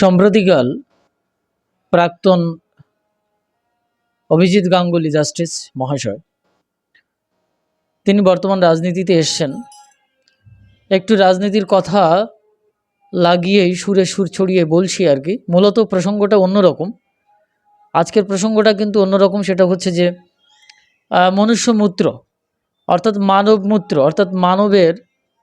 সম্প্রতিকাল প্রাক্তন অভিজিৎ গাঙ্গুলি জাস্টিস মহাশয় তিনি বর্তমান রাজনীতিতে এসছেন। একটু রাজনীতির কথা লাগিয়েই সুরে সুর ছড়িয়ে বলছি আর কি। মূলত প্রসঙ্গটা অন্যরকম। আজকের প্রসঙ্গটা কিন্তু অন্যরকম সেটা হচ্ছে যে আহ, মনুষ্যমূত্র অর্থাৎ মানবমূত্র অর্থাৎ মানবের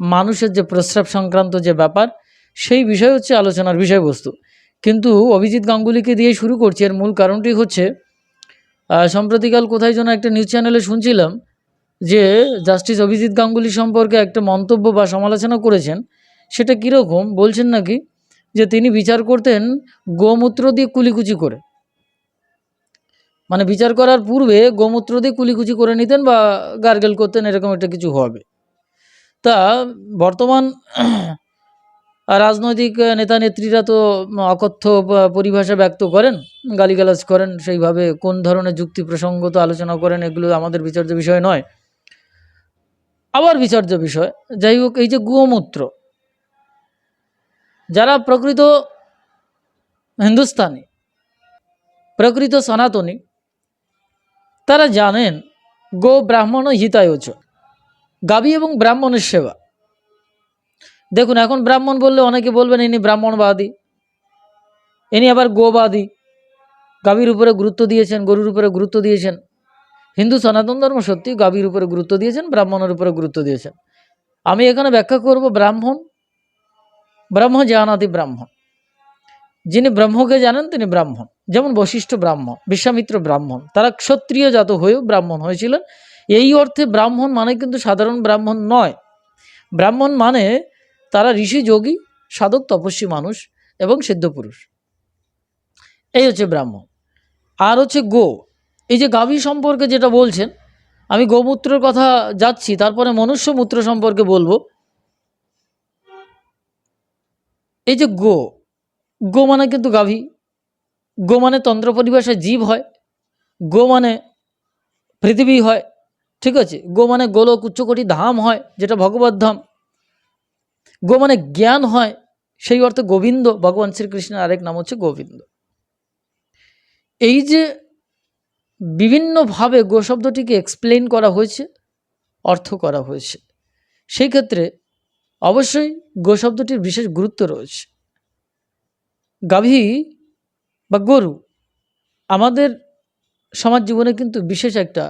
মানুষের যে প্রস্রাব সংক্রান্ত যে ব্যাপার সেই বিষয় হচ্ছে আলোচনার বিষয়বস্তু। কিন্তু অভিজিৎ গাঙ্গুলিকে দিয়ে শুরু করছি, এর মূল কারণটি হচ্ছে সম্প্রতিকাল কোথায় যেন একটা নিউজ চ্যানেলে শুনছিলাম যে জাস্টিস অভিজিৎ গাঙ্গুলি সম্পর্কে একটা মন্তব্য বা সমালোচনা করেছেন। সেটা কীরকম? বলছেন নাকি যে তিনি বিচার করতেন গোমূত্র দিয়ে কুলিকুচি করে। মানে বিচার করার পূর্বে গোমূত্র দিয়ে কুলিকুচি করে নিতেন বা গার্গেল করতেন, এরকম একটা কিছু হবে। তা বর্তমান রাজনৈতিক নেতা নেত্রীরা তো অকথ্য পরিভাষা ব্যক্ত করেন, গালিগালাজ করেন, সেইভাবে কোন ধরনের যুক্তি প্রসঙ্গত আলোচনা করেন, এগুলো আমাদের বিচার্য বিষয় নয়। আবার বিচার্য বিষয়, যাই হোক, এই যে গোমূত্র, যারা প্রকৃত হিন্দুস্তানি, প্রকৃত সনাতনী, তারা জানেন গো ব্রাহ্মণ হিতায়চ, গাবি এবং ব্রাহ্মণের সেবা। দেখুন, এখন ব্রাহ্মণ বললে অনেকে বলবেন ইনি ব্রাহ্মণবাদী, ইনি আবার গোবাদী। গাভীর উপরে গুরুত্ব দিয়েছেন, গরুর উপরে গুরুত্ব দিয়েছেন। হিন্দু সনাতন ধর্ম সত্যি গাভীর উপরে গুরুত্ব দিয়েছেন, ব্রাহ্মণের উপরে গুরুত্ব দিয়েছেন। আমি এখানে ব্যাখ্যা করব ব্রাহ্মণ ব্রহ্ম জানাতি ব্রাহ্মণ। যিনি ব্রহ্মকে জানেন তিনি ব্রাহ্মণ, যেমন বশিষ্ঠ ব্রাহ্মণ, বিশ্বামিত্র ব্রাহ্মণ, তারা ক্ষত্রিয় জাত হয়েও ব্রাহ্মণ হয়েছিলেন। এই অর্থে ব্রাহ্মণ মানে কিন্তু সাধারণ ব্রাহ্মণ নয়। ব্রাহ্মণ মানে তারা ঋষি, যোগী, সাধক, তপস্বী মানুষ এবং সিদ্ধ পুরুষ। এই হচ্ছে ব্রাহ্ম। আর হচ্ছে গো। এই যে গাভী সম্পর্কে যেটা বলছেন, আমি গোমূত্রের কথা যাচ্ছি, তারপরে মনুষ্য মূত্র সম্পর্কে বলব। এই যে গো গো মানে কিন্তু গাভী। গো মানে তন্ত্র পরিভাষায় জীব হয়। গো মানে পৃথিবী হয়, ঠিক আছে? গো মানে গোলক, উচ্চকোটি ধাম হয়, যেটা ভগবত ধাম। গো মানে জ্ঞান হয়, সেই অর্থে গোবিন্দ, ভগবান শ্রীকৃষ্ণের আরেক নাম হচ্ছে গোবিন্দ। এই যে বিভিন্নভাবে গো শব্দটিকে এক্সপ্লেন করা হয়েছে, অর্থ করা হয়েছে, সেই ক্ষেত্রে অবশ্যই গো শব্দটির বিশেষ গুরুত্ব রয়েছে। গাভী বা গরু আমাদের সমাজ জীবনে কিন্তু বিশেষ একটা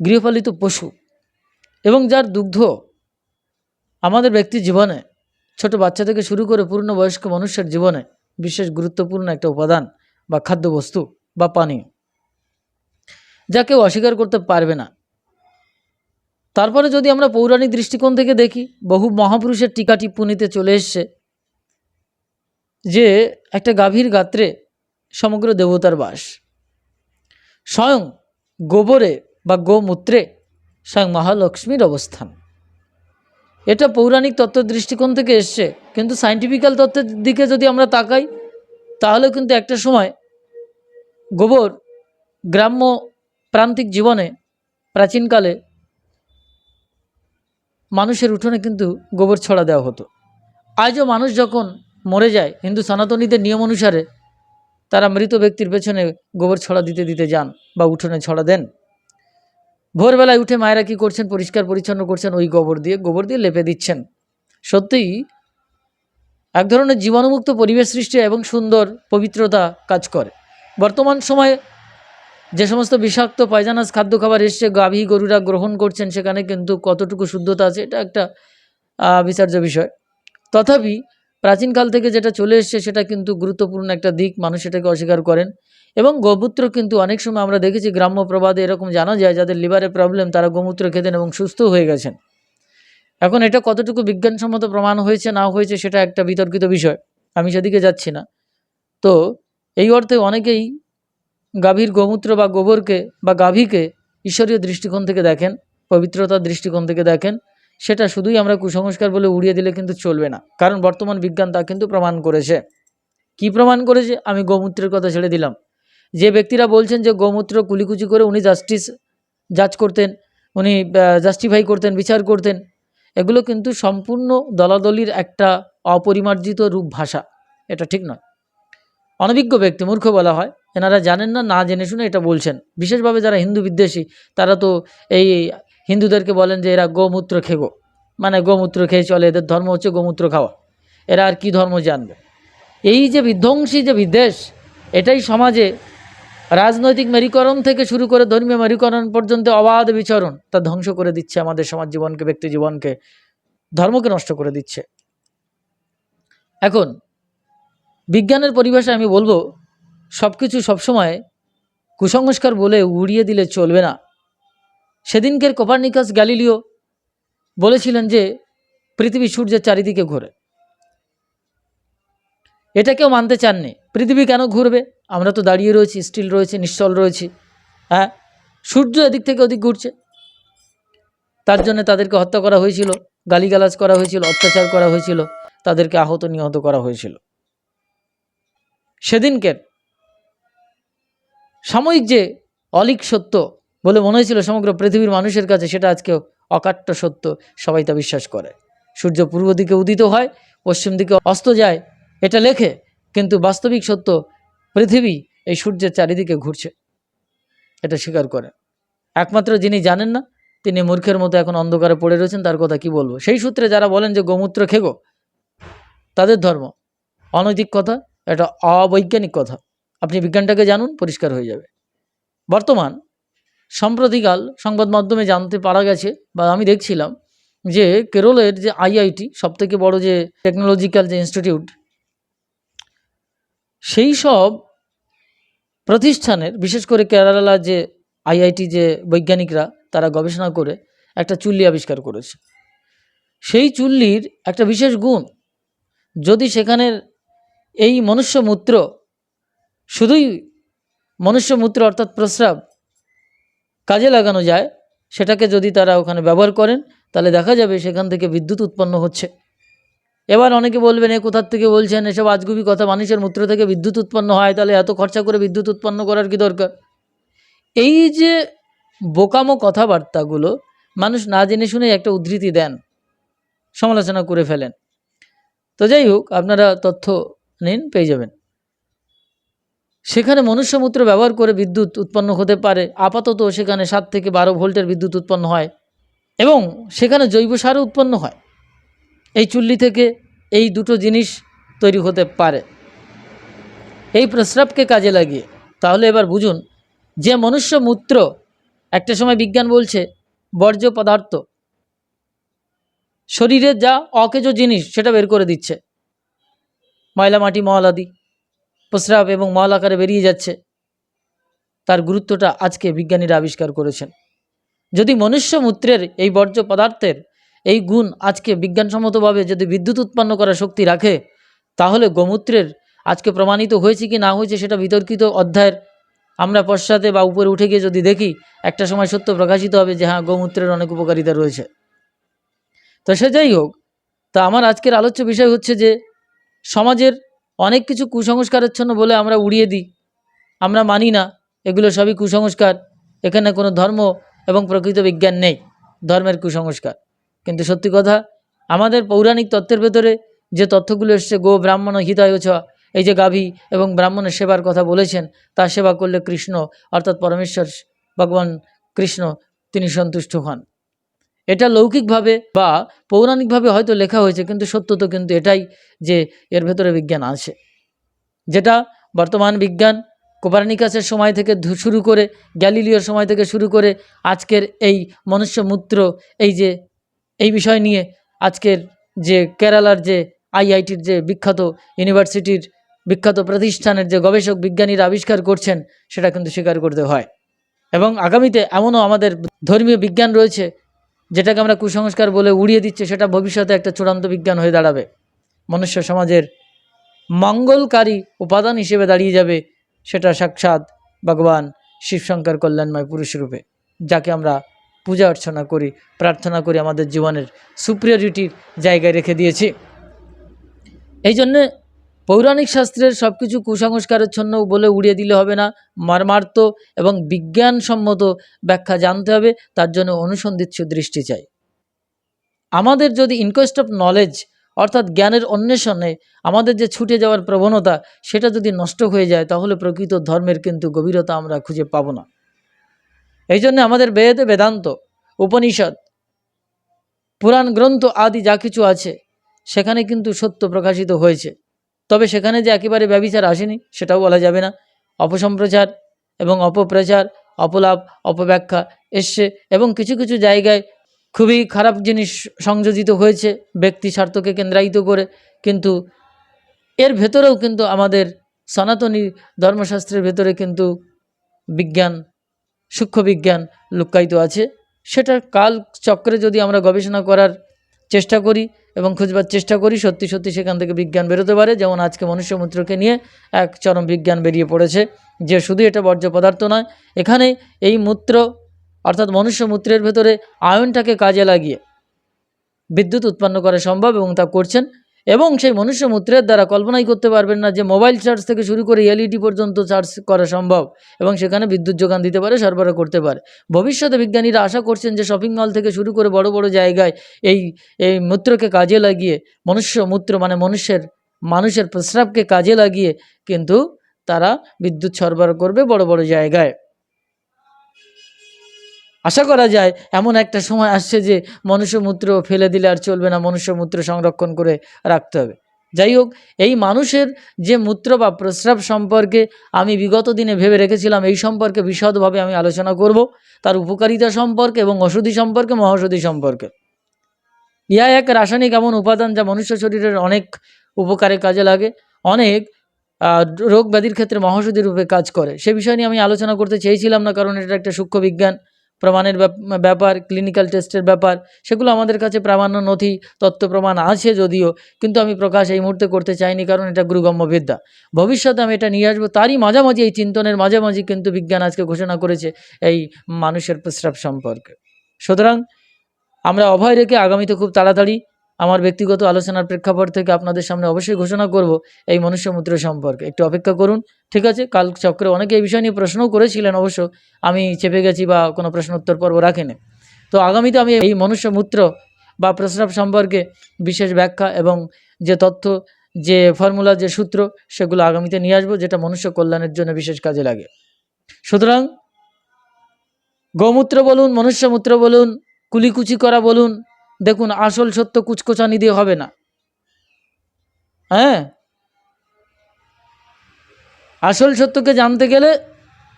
গৃহপালিত পশু এবং যার দুগ্ধ আমাদের ব্যক্তির জীবনে ছোট বাচ্চা থেকে শুরু করে পূর্ণবয়স্ক মানুষের জীবনে বিশেষ গুরুত্বপূর্ণ একটা উপাদান বা খাদ্যবস্তু বা পানীয়, যা কেউ অস্বীকার করতে পারবে না। তারপরে যদি আমরা পৌরাণিক দৃষ্টিকোণ থেকে দেখি, বহু মহাপুরুষের টিকা টিপ্পণীতে চলে এসছে যে একটা গাভীর গাত্রে সমগ্র দেবতার বাস। স্বয়ং গোবরে বা গোমূত্রে স্বয়ং মহালক্ষ্মীর অবস্থান। এটা পৌরাণিক তত্ত্ব দৃষ্টিকোণ থেকে এসছে। কিন্তু সাইন্টিফিক্যাল তত্ত্বের দিকে যদি আমরা তাকাই, তাহলে কিন্তু একটা সময় গোবর গ্রাম্য প্রান্তিক জীবনে প্রাচীনকালে মানুষের উঠোনে কিন্তু গোবর ছড়া দেওয়া হতো। আজও মানুষ যখন মরে যায়, হিন্দু সনাতনীদের নিয়ম অনুসারে তারা মৃত ব্যক্তির পেছনে গোবর ছড়া দিতে দিতে যান বা উঠোনে ছড়া দেন। ভোরবেলায় উঠে মায়েরা কী করছেন? পরিষ্কার পরিচ্ছন্ন করছেন? ওই গোবর দিয়ে গোবর দিয়ে লেপে দিচ্ছেন। সত্যিই এক ধরনের জীবাণুমুক্ত পরিবেশ সৃষ্টি এবং সুন্দর পবিত্রতা কাজ করে। বর্তমান সময়ে যে সমস্ত বিষাক্ত পায়জানাস খাদ্য খাবার এসছে, গাভী গরুরা গ্রহণ করছেন, সেখানে কিন্তু কতটুকু শুদ্ধতা আছে, এটা একটা বিচার্য বিষয়। তথাপি প্রাচীনকাল থেকে যেটা চলে এসছে, সেটা কিন্তু গুরুত্বপূর্ণ একটা দিক। মানুষ এটাকে অস্বীকার করেন। এবং গোমূত্র কিন্তু অনেক সময় আমরা দেখেছি, গ্রাম্য প্রবাদে এরকম জানা যায়, যাদের লিভারের প্রবলেম তারা গোমূত্র খেতেন এবং সুস্থ হয়ে গেছেন। এখন এটা কতটুকু বিজ্ঞানসম্মত প্রমাণ হয়েছে, না হয়েছে, সেটা একটা বিতর্কিত বিষয়। আমি সেদিকে যাচ্ছি না। তো, এই অর্থে অনেকেই গাভীর গোমূত্র বা গোবরকে বা গাভীকে ঈশ্বরীয় দৃষ্টিকোণ থেকে দেখেন, পবিত্রতার দৃষ্টিকোণ থেকে দেখেন সেটা শুধুই আমরা কুসংস্কার বলে উড়িয়ে দিলে কিন্তু চলবে না। কারণ বর্তমান বিজ্ঞান তা কিন্তু প্রমাণ করেছে। কি প্রমাণ করেছে? আমি গোমূত্রের কথা ছেড়ে দিলাম। যে ব্যক্তিরা বলছেন যে গোমূত্র কুলিকুচি করে উনি জাস্টিস জাজ করতেন, উনি জাস্টিফাই করতেন, বিচার করতেন, এগুলো কিন্তু সম্পূর্ণ দলাদলির একটা অপরিমার্জিত রূপ ভাষা। এটা ঠিক নয়। অনভিজ্ঞ ব্যক্তি, মূর্খ বলা হয়, এনারা জানেন না না জেনে শুনে এটা বলছেন। বিশেষভাবে যারা হিন্দু বিদ্বেষী, তারা তো এই হিন্দুদেরকে বলেন যে এরা গোমূত্র খেগো। মানে গোমূত্র খেয়ে চলে, এদের ধর্ম হচ্ছে গোমূত্র খাওয়া। এরা আর কি ধর্ম জানবে? এই যে বিধ্বংসী যে বিদ্বেষ, এটাই সমাজে রাজনৈতিক মেরুকরণ থেকে শুরু করে ধর্মীয় মেরুকরণ পর্যন্ত অবাধ বিচরণ, তা ধ্বংস করে দিচ্ছে আমাদের সমাজ জীবনকে, ব্যক্তি জীবনকে, ধর্মকে নষ্ট করে দিচ্ছে। এখন, বিজ্ঞানের পরিভাষায় আমি বলব সব কিছু সবসময় কুসংস্কার বলে উড়িয়ে দিলে চলবে না। সেদিনকের কোপার্নিকাস গ্যালিলিও বলেছিলেন যে, পৃথিবী সূর্যের চারিদিকে ঘোরে। এটা কেউ মানতে চাননি। পৃথিবী কেন ঘুরবে? আমরা তো দাঁড়িয়ে রয়েছি স্টিল রয়েছে, নিশ্চল রয়েছি। হ্যাঁ সূর্য এদিক থেকে ওদিক ঘুরছে। তার জন্য তাদেরকে হত্যা করা হয়েছিল, গালিগালাজ করা হয়েছিল, অত্যাচার করা হয়েছিল, তাদেরকে আহত নিহত করা হয়েছিল। সেদিনকের সাময়িক যে অলিক সত্য বলে মনে হয়েছিল সমগ্র পৃথিবীর মানুষের কাছে সেটা আজকে অকাট্য সত্য, সবাই তা বিশ্বাস করে। সূর্য পূর্ব দিকে উদিত হয়, পশ্চিম দিকে অস্ত যায়, এটা লেখে, কিন্তু বাস্তবিক সত্য, পৃথিবী এই সূর্যের চারিদিকে ঘুরছে। এটা স্বীকার করে। একমাত্র যিনি জানেন না, তিনি মূর্খের মতো এখন অন্ধকারে পড়ে রয়েছেন, তার কথা কি বলব? সেই সূত্রে যারা বলেন যে গোমূত্র খেগো, তাদের ধর্ম। অনৈতিক কথা, এটা অবৈজ্ঞানিক কথা। আপনি বিজ্ঞানটাকে জানুন, পরিষ্কার হয়ে যাবে। বর্তমান সাম্প্রতিকাল সংবাদ মাধ্যমে জানতে পারা গেছে বা আমি দেখছিলাম যে কেরলের যে আইআইটি, সবথেকে বড় যে টেকনোলজিক্যাল যে ইনস্টিটিউট সেই সব প্রতিষ্ঠানের, বিশেষ করে কেরালার যে আইআইটি যে বৈজ্ঞানিকরা, তারা গবেষণা করে একটা চুল্লি আবিষ্কার করেছে। সেই চুল্লির একটা বিশেষ গুণ, যদি সেখানের এই মনুষ্য মূত্র শুধুই মনুষ্য মূত্র অর্থাৎ প্রস্রাব কাজে লাগানো যায়, সেটাকে যদি তারা ওখানে ব্যবহার করেন, তাহলে দেখা যাবে সেখান থেকে বিদ্যুৎ উৎপন্ন হচ্ছে। এবার অনেকে বলবেন, এ কোথার থেকে বলছেন? এসব আজগুবি কথা, মানুষের মূত্র থেকে বিদ্যুৎ উৎপন্ন হয়, তাহলে এত খরচা করে বিদ্যুৎ উৎপন্ন করার কি দরকার? এই যে বোকামো কথাবার্তাগুলো, মানুষ না জেনে শুনে একটা উদ্ধৃতি দেন, সমালোচনা করে ফেলেন। তো যাই হোক, আপনারা তথ্য নিন, পেয়ে যাবেন। সেখানে মনুষ্যমূত্র ব্যবহার করে বিদ্যুৎ উৎপন্ন হতে পারে। আপাতত সেখানে সাত থেকে বারো ভোল্টের বিদ্যুৎ উৎপন্ন হয় এবং সেখানে জৈব সারও উৎপন্ন হয়। এই চুল্লি থেকে এই দুটো জিনিস তৈরি হতে পারে। এই প্রস্রাবকে কাজে লাগিয়ে। তাহলে এবার বুঝুন, যে মনুষ্য মূত্র একটা সময় বিজ্ঞান বলছে, বর্জ্য পদার্থ শরীরের যা অকেজ জিনিস সেটা বের করে দিচ্ছে। ময়লা মাটি, মহলাদি প্রস্রাব এবং মল আকারে বেরিয়ে যাচ্ছে। তার গুরুত্বটা আজকে বিজ্ঞানীরা আবিষ্কার করেছেন। যদি মনুষ্য মূত্রের এই বর্জ্য পদার্থের এই গুণ আজকে বিজ্ঞানসম্মতভাবে যদি বিদ্যুৎ উৎপন্ন করার শক্তি রাখে, তাহলে গোমূত্রের আজকে প্রমাণিত হয়েছে কি না হয়েছে সেটা বিতর্কিত অধ্যায়ের আমরা পশ্চাতে বা উপরে উঠে গিয়ে যদি দেখি, একটা সময় সত্য প্রকাশিত হবে যে হ্যাঁ গোমূত্রের অনেক উপকারিতা রয়েছে। তো সে যাই হোক, তা আমার আজকের আলোচ্য বিষয় হচ্ছে যে সমাজের অনেক কিছু কুসংস্কারাচ্ছন্ন বলে আমরা উড়িয়ে দিই। আমরা মানি না, এগুলো সবই কুসংস্কার। এখানে কোনো ধর্ম এবং প্রকৃত বিজ্ঞান নেই, ধর্মের কুসংস্কার। কিন্তু সত্যি কথা, আমাদের পৌরাণিক তত্ত্বের ভেতরে যে তথ্যগুলো এসছে, গো ব্রাহ্মণ হিতায় এই যে গাভী এবং ব্রাহ্মণের সেবার কথা বলেছেন, তার সেবা করলে কৃষ্ণ, অর্থাৎ পরমেশ্বর, ভগবান কৃষ্ণ, তিনি সন্তুষ্ট হন। এটা লৌকিকভাবে বা পৌরাণিকভাবে হয়তো লেখা হয়েছে, কিন্তু সত্য তো কিন্তু এটাই যে এর ভেতরে বিজ্ঞান আছে। যেটা বর্তমান বিজ্ঞান কোপার্নিকাসের সময় থেকে শুরু করে গ্যালিলিওর সময় থেকে শুরু করে আজকের এই মনুষ্য মূত্র এই যে, এই বিষয় নিয়ে আজকের যে কেরালার যে আইআইটির যে বিখ্যাত ইউনিভার্সিটির বিখ্যাত প্রতিষ্ঠানের যে গবেষক বিজ্ঞানীরা আবিষ্কার করছেন, সেটা কিন্তু স্বীকার করতে হয়। এবং আগামীতে এমনও আমাদের ধর্মীয় বিজ্ঞান রয়েছে যেটাকে আমরা কুসংস্কার বলে উড়িয়ে দিচ্ছে, সেটা ভবিষ্যতে একটা চূড়ান্ত বিজ্ঞান হয়ে দাঁড়াবে। মনুষ্য সমাজের মঙ্গলকারী উপাদান হিসেবে দাঁড়িয়ে যাবে, সেটা সাক্ষাৎ ভগবান শিবশঙ্কর কল্যাণময় পুরুষ রূপে, যাকে আমরা পূজা অর্চনা করি, প্রার্থনা করি, আমাদের জীবনের সুপ্রিয়রিটির জায়গায় রেখে দিয়েছি। এই জন্যে পৌরাণিক শাস্ত্রের সব কিছু কুসংস্কারচ্ছন্ন বলে উড়িয়ে দিলে হবে না। মর্মার্থ এবং বিজ্ঞানসম্মত ব্যাখ্যা জানতে হবে, তার জন্য অনুসন্ধিৎসু দৃষ্টি চাই। আমাদের যদি ইনকোয়েস্ট অফ নলেজ অর্থাৎ জ্ঞানের অন্বেষণে আমাদের যে ছুটে যাওয়ার প্রবণতা, সেটা যদি নষ্ট হয়ে যায়, তাহলে প্রকৃত ধর্মের কিন্তু গভীরতা আমরা খুঁজে পাব না। এই জন্য আমাদের বেদ, বেদান্ত, উপনিষদ, পুরাণ, গ্রন্থ আদি যা কিছু আছে, সেখানে কিন্তু সত্য প্রকাশিত হয়েছে। তবে সেখানে যে একেবারে ব্যবিচার আসেনি, সেটাও বলা যাবে না। অপসম্প্রচার এবং অপপ্রচার, অপলাভ, অপব্যাখ্যা এসছে এবং কিছু কিছু জায়গায় খুবই খারাপ জিনিস সংযোজিত হয়েছে ব্যক্তি স্বার্থকে কেন্দ্রায়িত করে। কিন্তু এর ভেতরেও কিন্তু আমাদের সনাতনী ধর্মশাস্ত্রের ভেতরে কিন্তু বিজ্ঞান সূক্ষ্ম বিজ্ঞান লুক্কায়িত আছে। সেটা কাল চক্রে যদি আমরা গবেষণা করার চেষ্টা করি এবং খুঁজবার চেষ্টা করি। সত্যি সত্যি সেখান থেকে বিজ্ঞান বেরোতে পারে। যেমন আজকে মনুষ্যমূত্রকে নিয়ে এক চরম বিজ্ঞান বেরিয়ে পড়েছে যে শুধু এটা বর্জ্য পদার্থ নয়, এখানে এই মূত্র অর্থাৎ মনুষ্য মূত্রের ভেতরে আয়নটাকে কাজে লাগিয়ে বিদ্যুৎ উৎপন্ন করা সম্ভব এবং তা করছেন এবং সেই মনুষ্য মূত্রের দ্বারা কল্পনাই করতে পারবেন না যে মোবাইল চার্জ থেকে শুরু করে এলইডি পর্যন্ত চার্জ করা সম্ভব এবং সেখানে বিদ্যুৎ যোগান দিতে পারে, সরবরাহ করতে পারে। ভবিষ্যতে বিজ্ঞানীরা আশা করছেন যে শপিং মল থেকে শুরু করে বড় বড় জায়গায় এই এই মূত্রকে কাজে লাগিয়ে মনুষ্য মূত্র মানে মনুষ্যের, মানুষের প্রস্রাবকে কাজে লাগিয়ে কিন্তু তারা বিদ্যুৎ সরবরাহ করবে বড় বড় জায়গায়। আশা করা যায় এমন একটা সময় আসছে যে মনুষ্যমূত্র ফেলে দিলে আর চলবে না, মনুষ্যমূত্র সংরক্ষণ করে রাখতে হবে। যাই হোক, এই মানুষের যে মূত্র বা প্রস্রাব সম্পর্কে আমি বিগত দিনে ভেবে রেখেছিলাম, এই সম্পর্কে বিশদভাবে আমি আলোচনা করব। তার উপকারিতা সম্পর্কে এবং ওষুধি সম্পর্কে মহাষধি সম্পর্কে। ইহা এক রাসায়নিক এমন উপাদান যা মনুষ্য শরীরের অনেক উপকারে কাজে লাগে, অনেক রোগ ব্যাধির ক্ষেত্রে মহাষধি রূপে কাজ করে। সে বিষয় নিয়ে আমি আলোচনা করতে চেয়েছিলাম না, কারণ এটা একটা সূক্ষ্ম বিজ্ঞান। প্রমাণের ব্যাপ- ব্যাপার ক্লিনিক্যাল টেস্টের ব্যাপার, সেগুলো আমাদের কাছে প্রামাণ্য নথি তত্ত্ব প্রমাণ আছে যদিও, কিন্তু আমি প্রকাশ এই মুহূর্তে করতে চাইনি কারণ এটা গুরুগম্য বিদ্যা। ভবিষ্যতে আমি এটা নিয়ে আসব, তারই মাঝামাঝি এই চিন্তনের মাঝামাঝি কিন্তু বিজ্ঞান আজকে ঘোষণা করেছে এই মানুষের প্রস্রাব সম্পর্কে। সুতরাং আমরা অভয় রেখে আগামীতে খুব তাড়াতাড়ি আমার ব্যক্তিগত আলোচনার প্রেক্ষাপট থেকে আপনাদের সামনে অবশ্যই ঘোষণা করব এই মনুষ্যমূত্র সম্পর্কে। একটু অপেক্ষা করুন, ঠিক আছে? কাল চক্রে অনেকে এই বিষয় নিয়ে প্রশ্নও করেছিলেন অবশ্য, আমি চেপে গেছি বা কোনো প্রশ্ন উত্তর পর্ব রাখিনি। তো আগামীতে আমি এই মনুষ্যমূত্র বা প্রস্রাব সম্পর্কে বিশেষ ব্যাখ্যা এবং যে তথ্য, যে ফর্মুলা, যে সূত্র, সেগুলো আগামীতে নিয়ে আসব, যেটা মনুষ্য কল্যাণের জন্য বিশেষ কাজে লাগে। সুতরাং গোমূত্র বলুন, মনুষ্যমূত্র বলুন, কুলিকুচি করা বলুন দেখুন, আসল সত্য কুচকোচানি দিয়ে হবে না। হ্যাঁ? আসল সত্যকে জানতে গেলে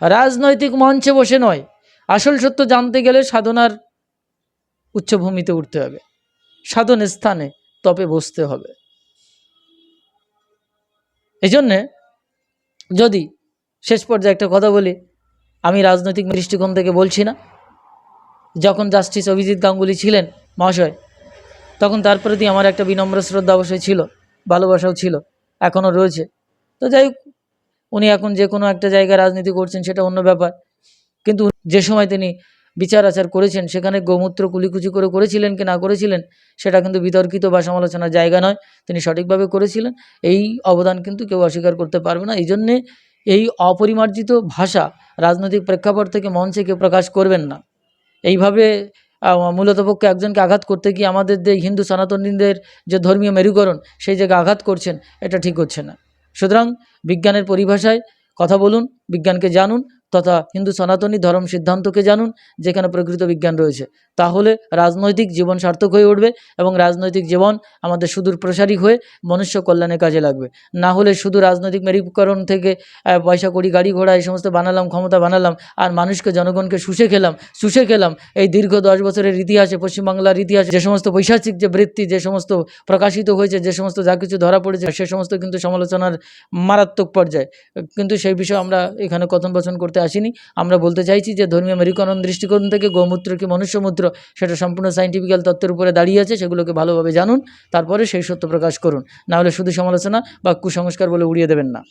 রাজনৈতিক মঞ্চে বসে নয়। আসল সত্য জানতে গেলে সাধনার উচ্চভূমিতে উঠতে হবে। সাধন স্থানে, তপে বসতে হবে। এই জন্যে যদি শেষ পর্যায়ে একটা কথা বলি, আমি রাজনৈতিক দৃষ্টিকোণ থেকে বলছি না। যখন জাস্টিস অভিজিৎ গাঙ্গুলি ছিলেন মহাশয়, তখন তার প্রতি আমার একটা বিনম্র শ্রদ্ধা অবশ্যই ছিল, ভালোবাসাও ছিল এখনও রয়েছে। তো যাই হোক, উনি এখন যে কোনো একটা জায়গায় রাজনীতি করছেন সেটা অন্য ব্যাপার। কিন্তু যে সময় তিনি বিচার আচার করেছেন, সেখানে গোমূত্র কুলিকুচি করে করেছিলেন কি না করেছিলেন, সেটা কিন্তু বিতর্কিত বা সমালোচনার জায়গা নয়। তিনি সঠিকভাবে করেছিলেন, এই অবদান কিন্তু কেউ অস্বীকার করতে পারবে না। এই জন্যে এই অপরিমার্জিত ভাষা রাজনৈতিক প্রেক্ষাপট থেকে মঞ্চে কেউ প্রকাশ করবেন না। এইভাবে মূলত পক্ষে একজনকে আঘাত করতে গিয়ে আমাদের যে হিন্দু সনাতনীদের যে ধর্মীয় মেরুকরণ, সেই জায়গায় আঘাত করছেন, এটা ঠিক হচ্ছে না। সুতরাং বিজ্ঞানের পরিভাষায় কথা বলুন, বিজ্ঞানকে জানুন তথা হিন্দু সনাতনী ধর্ম সিদ্ধান্তকে জানুন, যেখানে প্রকৃত বিজ্ঞান রয়েছে। তাহলে রাজনৈতিক জীবন সার্থক হয়ে উঠবে এবং রাজনৈতিক জীবন আমাদের সুদূর প্রসারী হয়ে মনুষ্য কল্যাণে কাজে লাগবে। না হলে শুধু রাজনৈতিক মেরুকরণ থেকে পয়সা কড়ি, গাড়ি ঘোড়া, এই সমস্ত বানালাম, ক্ষমতা বানালাম, আর মানুষকে, জনগণকে শুষে খেলাম শুষে খেলাম, এই দীর্ঘ দশ বছরের ইতিহাসে, পশ্চিমবাংলার ইতিহাসে, যে সমস্ত পৈশাচিক যে বৃত্তি, যে সমস্ত প্রকাশিত হয়েছে, যে সমস্ত যা কিছু ধরা পড়েছে, সে সমস্ত কিন্তু সমালোচনার মারাত্মক পর্যায়ে। কিন্তু সেই বিষয়ে আমরা এখানে কথন বচন করতে আসিনি। আমরা বলতে চাইছি যে ধর্মীয় মেরুকরণ দৃষ্টিকোণ থেকে গোমূত্র কি মনুষ্যমূত্র, সেটা সম্পূর্ণ সাইন্টিফিক্যাল তত্ত্বের উপরে দাঁড়িয়ে আছে, সেগুলোকে ভালোভাবে জানুন, তারপরে সেই সত্য প্রকাশ করুন। নাহলে শুধু সমালোচনা বা কুসংস্কার বলে উড়িয়ে দেবেন না।